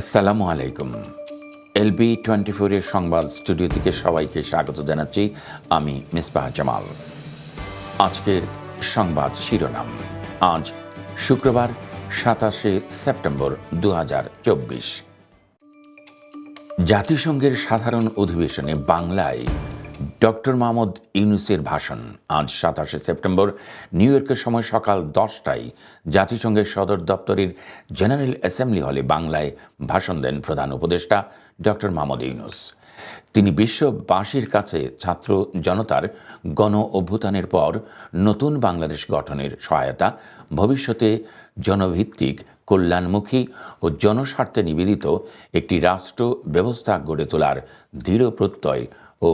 আসসালামু আলাইকুম। LB twenty ফোরের সংবাদ স্টুডিও থেকে সবাইকে স্বাগত জানাচ্ছি আমি মিসবাহ জামাল। আজকের সংবাদ শিরোনাম, আজ শুক্রবার সাতাশে সেপ্টেম্বর দু হাজার চব্বিশ। জাতিসংঘের সাধারণ অধিবেশনে বাংলায় ডক্টর মাহমুদ ইউনুসের ভাষণ আজ সাতাশে সেপ্টেম্বর, নিউ ইয়র্কের সময় সকাল দশটায় জাতিসংঘের সদর দপ্তরের জেনারেল অ্যাসেম্বলি হলে বাংলায় ভাষণ দেন প্রধান উপদেষ্টা ডক্টর মাহমুদ ইউনুস। তিনি বিশ্ববাসীর কাছে ছাত্র জনতার গণ অভ্যুত্থানের পর নতুন বাংলাদেশ গঠনের সহায়তা, ভবিষ্যতে জনভিত্তিক, কল্যাণমুখী ও জনস্বার্থে নিবেদিত একটি রাষ্ট্র ব্যবস্থা গড়ে তোলার দৃঢ় প্রত্যয় ও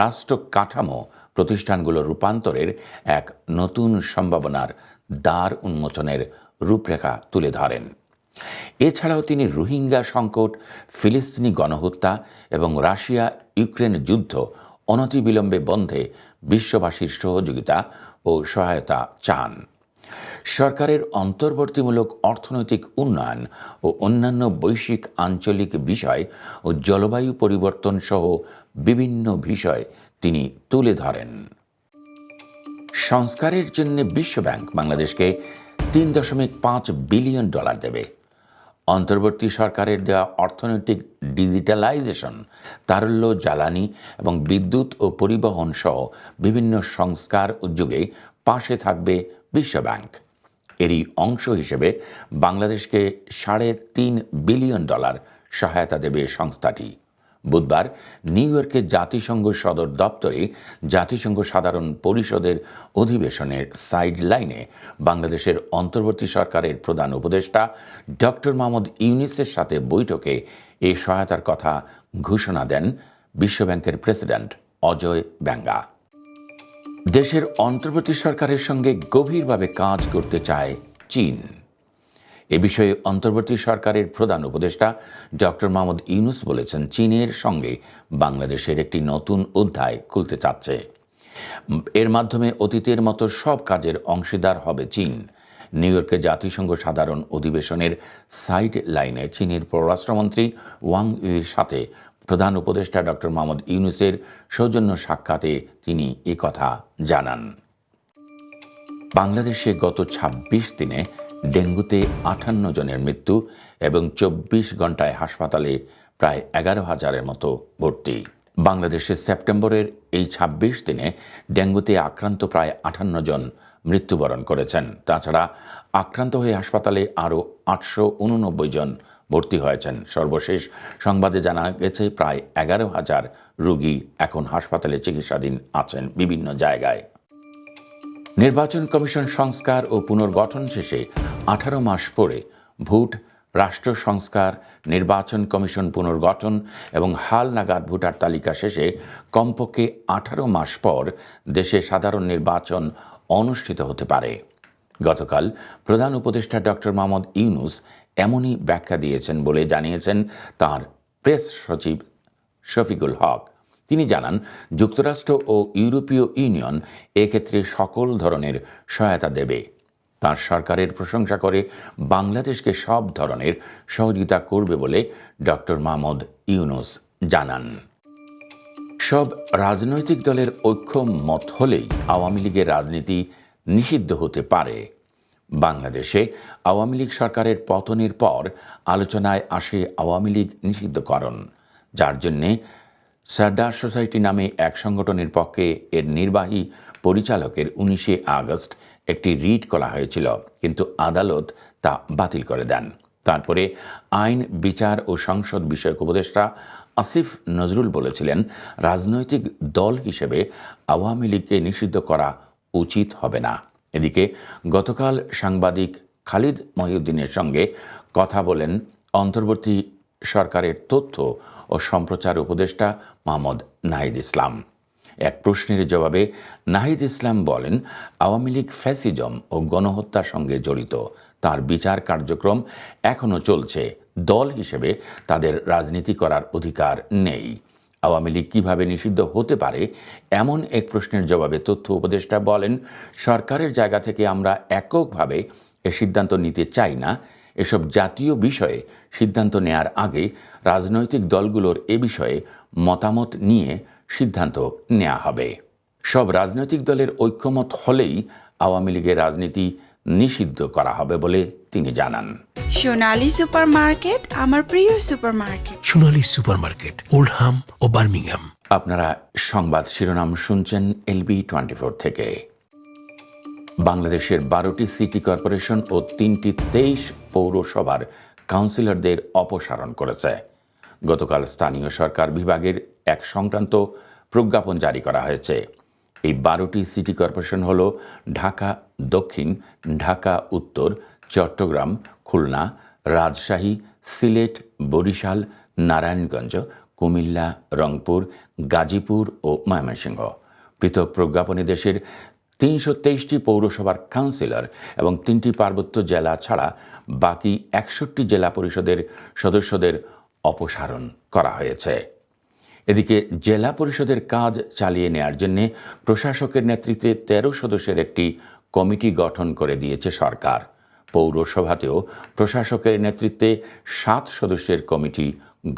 রাষ্ট্র কাঠামো প্রতিষ্ঠানগুলোর রূপান্তরের এক নতুন সম্ভাবনার দ্বার উন্মোচনের রূপরেখা তুলে ধরেন। এছাড়াও তিনি রোহিঙ্গা সংকট, ফিলিস্তিনি গণহত্যা এবং রাশিয়া ইউক্রেন যুদ্ধ অনতিবিলম্বে বন্ধে বিশ্ববাসীর সহযোগিতা ও সহায়তা চান। সরকারের অন্তর্বর্তীমূলক অর্থনৈতিক উন্নয়ন ও অন্যান্য বৈশ্বিক আঞ্চলিক বিষয় ও জলবায়ু পরিবর্তন সহ বিভিন্ন বিষয় তিনি তুলে ধরেন। সংস্কারের জন্য বিশ্বব্যাংক বাংলাদেশকে তিন দশমিক পাঁচ বিলিয়ন ডলার দেবে। অন্তর্বর্তী সরকারের দেওয়া অর্থনৈতিক ডিজিটালাইজেশন, তারল্য, জ্বালানি এবং বিদ্যুৎ ও পরিবহন সহ বিভিন্ন সংস্কার উদ্যোগে পাশে থাকবে বিশ্বব্যাংক। এরই অংশ হিসেবে বাংলাদেশকে সাড়ে তিন বিলিয়ন ডলার সহায়তা দেবে সংস্থাটি। বুধবার নিউ ইয়র্কে জাতিসংঘ সদর দপ্তরে জাতিসংঘ সাধারণ পরিষদের অধিবেশনের সাইড লাইনে বাংলাদেশের অন্তর্বর্তী সরকারের প্রধান উপদেষ্টা ডক্টর মোহাম্মদ ইউনিসের সাথে বৈঠকে এই সহায়তার কথা ঘোষণা দেন বিশ্বব্যাংকের প্রেসিডেন্ট অজয় ব্যাঙ্গা। দেশের অন্তর্বর্তী সরকারের সঙ্গে গভীরভাবে কাজ করতে চায় চীন। এ বিষয়ে অন্তর্বর্তী সরকারের প্রধান উপদেষ্টা ডক্টর মোহাম্মদ ইউনুস বলেছেন, চীনের সঙ্গে বাংলাদেশের একটি নতুন অধ্যায় খুলতে চাচ্ছে। এর মাধ্যমে অতীতের মতো সব কাজের অংশীদার হবে চীন। নিউ ইয়র্কে জাতিসংঘ সাধারণ অধিবেশনের সাইড লাইনে চীনের পররাষ্ট্রমন্ত্রী ওয়াং ইউর সাথে প্রধান উপদেষ্টা ডক্টর মোহাম্মদ ইউনুসের সৌজন্য সাক্ষাতে তিনি কথা জানান। বাংলাদেশে গত ২৬ দিনে ডেঙ্গুতে আটান্ন জনের মৃত্যু এবং চব্বিশ ঘন্টায় হাসপাতালে প্রায় এগারো হাজারের মতো ভর্তি। বাংলাদেশে সেপ্টেম্বরের এই ২৬ দিনে ডেঙ্গুতে আক্রান্ত প্রায় আটান্ন জন মৃত্যুবরণ করেছেন। তাছাড়া আক্রান্ত হয়ে হাসপাতালে আরও আটশো উননব্বই জন ভর্তি হয়েছেন। সর্বশেষ সংবাদে জানা গেছে, প্রায় এগারো হাজার রোগী এখন হাসপাতালে চিকিৎসাধীন আছেন বিভিন্ন জায়গায়। নির্বাচন কমিশন সংস্কার ও পুনর্গঠন শেষে আঠারো মাস পরে ভোট, রাষ্ট্র সংস্কার, নির্বাচন কমিশন পুনর্গঠন এবং হাল নাগাদ ভোটার তালিকা শেষে কমপক্ষে আঠারো মাস পর দেশে সাধারণ নির্বাচন অনুষ্ঠিত হতে পারে। গতকাল প্রধান উপদেষ্টা ডক্টর মোহাম্মদ ইউনুস এমনই ব্যাখ্যা দিয়েছেন বলে জানিয়েছেন তার প্রেস সচিব শফিকুল হক। তিনি জানান, যুক্তরাষ্ট্র ও ইউরোপীয় ইউনিয়ন এক্ষেত্রে সকল ধরনের সহায়তা দেবে। তার সরকারের প্রশংসা করে বাংলাদেশকে সব ধরনের সহযোগিতা করবে বলে ডক্টর মাহমুদ ইউনুস জানান। সব রাজনৈতিক দলের ঐক্যমত হলেই আওয়ামী লীগের রাজনীতি নিষিদ্ধ হতে পারে। বাংলাদেশে আওয়ামী লীগ সরকারের পতনের পর আলোচনায় আসে আওয়ামী লীগ নিষিদ্ধকরণ, যার জন্যে সার্দার সোসাইটি নামে এক সংগঠনের পক্ষে এর নির্বাহী পরিচালকের উনিশে আগস্ট একটি রিট করা হয়েছিল, কিন্তু আদালত তা বাতিল করে দেন। তারপরে আইন, বিচার ও সংসদ বিষয়ক উপদেষ্টা আসিফ নজরুল বলেছিলেন, রাজনৈতিক দল হিসেবে আওয়ামী লীগকে নিষিদ্ধ করা উচিত হবে না। এদিকে গতকাল সাংবাদিক খালিদ মহিউদ্দিনের সঙ্গে কথা বলেন অন্তর্বর্তী সরকারের তথ্য ও সম্প্রচার উপদেষ্টা মোহাম্মদ নাহিদ ইসলাম। এক প্রশ্নের জবাবে নাহিদ ইসলাম বলেন, আওয়ামী লীগ ফ্যাসিজম ও গণহত্যার সঙ্গে জড়িত। তার বিচার কার্যক্রম এখনও চলছে। দল হিসেবে তাদের রাজনীতি করার অধিকার নেই। আওয়ামী লীগ কীভাবে নিষিদ্ধ হতে পারে, এমন এক প্রশ্নের জবাবে তথ্য উপদেষ্টা বলেন, সরকারের জায়গা থেকে আমরা এককভাবে এ সিদ্ধান্ত নিতে চাই না। এসব জাতীয় বিষয়ে সিদ্ধান্ত নেয়ার আগে রাজনৈতিক দলগুলোর এ বিষয়ে মতামত নিয়ে সিদ্ধান্ত নেওয়া হবে। সব রাজনৈতিক দলের ঐক্যমত হলেই আওয়ামী লীগের রাজনীতি নিষিদ্ধ করা হবে বলে তিনি জানান। সোনালী সুপারমার্কেট আমার প্রিয় সুপারমার্কেট। সোনালী সুপারমার্কেট ওল্ডহাম ও বার্মিংহাম। আপনারা সংবাদ শিরোনাম শুনছেন এলবি টোয়েন্টি ফোর থেকে। বাংলাদেশের বারোটি সিটি কর্পোরেশন ও তিনটি তেইশ পৌরসভার কাউন্সিলরদের অপসারণ করেছে। গতকাল স্থানীয় সরকার বিভাগের এক সংক্রান্ত প্রজ্ঞাপন জারি করা হয়েছে। এই বারোটি সিটি কর্পোরেশন হল ঢাকা দক্ষিণ, ঢাকা, উত্তর, চট্টগ্রাম, খুলনা, রাজশাহী, সিলেট, বরিশাল, নারায়ণগঞ্জ, কুমিল্লা, রংপুর, গাজীপুর ও ময়মনসিংহ। পৃথক প্রজ্ঞাপনে দেশের তিনশো তেইশটি পৌরসভার কাউন্সিলর এবং তিনটি পার্বত্য জেলা ছাড়া বাকি একষট্টি জেলা পরিষদের সদস্যদের অপসারণ করা হয়েছে। এদিকে জেলা পরিষদের কাজ চালিয়ে নেয়ার জন্য প্রশাসকের নেতৃত্বে তেরো সদস্যের একটি কমিটি গঠন করে দিয়েছে সরকার। পৌরসভাতেও প্রশাসকের নেতৃত্বে সাত সদস্যের কমিটি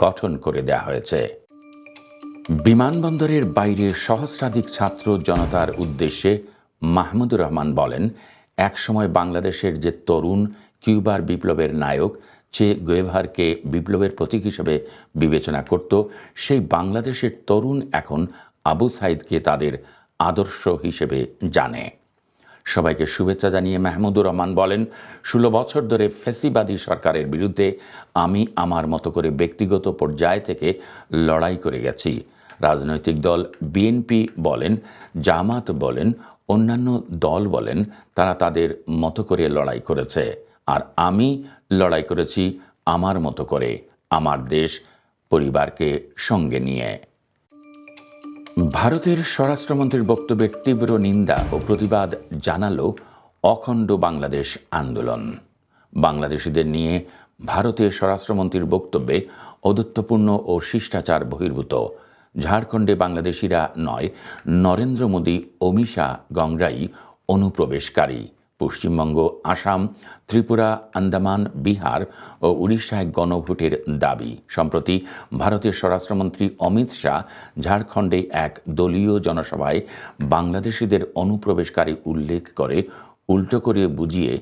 গঠন করে দেয়া হয়েছে। বিমানবন্দরের বাইরে সহস্রাধিক ছাত্র জনতার উদ্দেশ্যে মাহমুদুর রহমান বলেন, একসময় বাংলাদেশের যে তরুণ কিউবার বিপ্লবের নায়ক চে গুয়েভারকে বিপ্লবের প্রতীক হিসেবে বিবেচনা করত, সেই বাংলাদেশের তরুণ এখন আবু সাইদকে তাদের আদর্শ হিসেবে জানে। সবাইকে শুভেচ্ছা জানিয়ে মাহমুদুর রহমান বলেন, ষোলো বছর ধরে ফেসিবাদী সরকারের বিরুদ্ধে আমি আমার মতো করে ব্যক্তিগত পর্যায় থেকে লড়াই করে গেছি। রাজনৈতিক দল বিএনপি বলেন, জামাত বলেন, অন্যান্য দল বলেন, তারা তাদের মতো করে লড়াই করেছে। আর আমি লড়াই করেছি আমার মতো করে, আমার দেশ, পরিবারকে সঙ্গে নিয়ে। ভারতের স্বরাষ্ট্রমন্ত্রীর বক্তব্যের তীব্র নিন্দা ও প্রতিবাদ জানাল অখণ্ড বাংলাদেশ আন্দোলন। বাংলাদেশিদের নিয়ে ভারতের স্বরাষ্ট্রমন্ত্রীর বক্তব্যে অদত্তপূর্ণ ও শিষ্টাচার বহির্ভূত। ঝাড়খণ্ডে বাংলাদেশিরা নয়, নরেন্দ্র মোদী অমিশা গংরাই অনুপ্রবেশকারী। পশ্চিমবঙ্গ আসাম, ত্রিপুরা, আন্দামান, বিহার ও উড়িষ্যায় গণভোটের দাবি। সম্প্রতি ভারতের স্বরাষ্ট্রমন্ত্রী অমিত শাহ ঝাড়খণ্ডে এক দলীয় জনসভায় বাংলাদেশিদের অনুপ্রবেশকারী উল্লেখ করে উল্টো করে বুঝিয়ে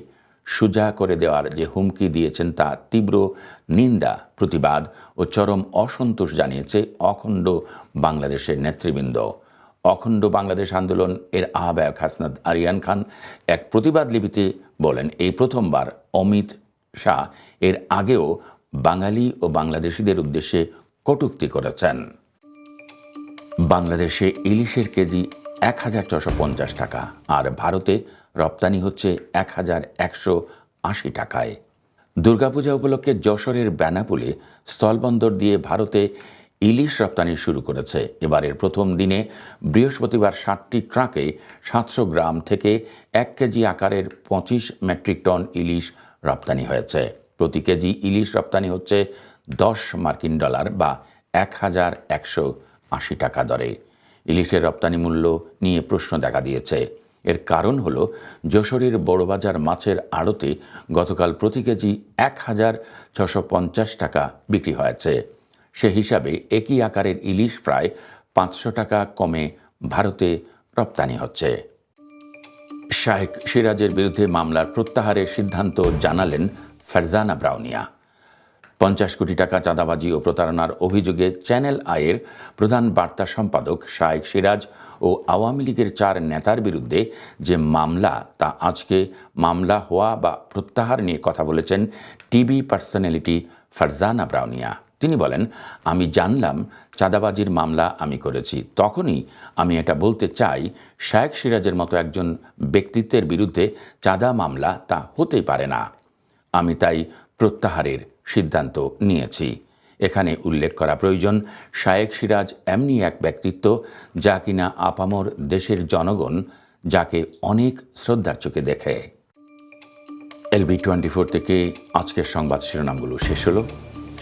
সোজা করে দেওয়ার যে হুমকি দিয়েছেন তা তীব্র নিন্দা, প্রতিবাদ ও চরম অসন্তোষ জানিয়েছে অখণ্ড বাংলাদেশের নেতৃবৃন্দ। অখণ্ড বাংলাদেশ আন্দোলন এর আহ্বায়ক হাসনাদ আরিয়ান খান এক প্রতিবাদ লিপিতে বলেন, এই প্রথমবার অমিত শাহ এর আগেও বাঙালি ও বাংলাদেশিদের উদ্দেশ্যে কটূক্তি করেছেন। বাংলাদেশে ইলিশের কেজি এক হাজার ছশো পঞ্চাশ টাকা, আর ভারতে রপ্তানি হচ্ছে এক হাজার একশো আশি টাকায়। দুর্গাপূজা উপলক্ষে যশোরের বেনাপুলে স্থলবন্দর দিয়ে ভারতে ইলিশ রপ্তানি শুরু করেছে। এবারের প্রথম দিনে বৃহস্পতিবার ষাটটি ট্রাকে সাতশো গ্রাম থেকে এক কেজি আকারের পঁচিশ মেট্রিক টন ইলিশ রপ্তানি হয়েছে। প্রতি কেজি ইলিশ রপ্তানি হচ্ছে দশ মার্কিন ডলার বা এক হাজার একশো আশি টাকা দরে। ইলিশের রপ্তানি মূল্য নিয়ে প্রশ্ন দেখা দিয়েছে। এর কারণ হল, যশোরের বড়বাজার মাছের আড়তে গতকাল প্রতি কেজি এক হাজার ছশো পঞ্চাশ টাকা বিক্রি হয়েছে। সে হিসাবে একই আকারের ইলিশ প্রায় পাঁচশো টাকা কমে ভারতে রপ্তানি হচ্ছে। শাহেক সিরাজের বিরুদ্ধে মামলার প্রত্যাহারের সিদ্ধান্ত জানালেন ফারজানা ব্রাউনিয়া। পঞ্চাশ কোটি টাকা চাঁদাবাজি ও প্রতারণার অভিযোগে চ্যানেল আয়ের প্রধান বার্তা সম্পাদক শায়েক সিরাজ ও আওয়ামী লীগের চার নেতার বিরুদ্ধে যে মামলা, তা আজকে মামলা হওয়া বা প্রত্যাহার নিয়ে কথা বলেছেন টিভি পার্সোনালিটি ফারজানা ব্রাউনিয়া। তিনি বলেন, আমি জানলাম চাঁদাবাজির মামলা আমি করেছি। তখনই আমি এটা বলতে চাই, শায়েক সিরাজের মতো একজন ব্যক্তিত্বের বিরুদ্ধে চাঁদা মামলা তা হতে পারে না। আমি তাই প্রত্যাহারের সিদ্ধান্ত নিয়েছি। এখানে উল্লেখ করা প্রয়োজন, শায়েক সিরাজ এমনি এক ব্যক্তিত্ব যা কিনা আপামর দেশের জনগণ যাকে অনেক শ্রদ্ধার চোখে দেখে। এলবি টোয়েন্টি ফোর থেকে আজকের সংবাদ শিরোনামগুলো শেষ হলো।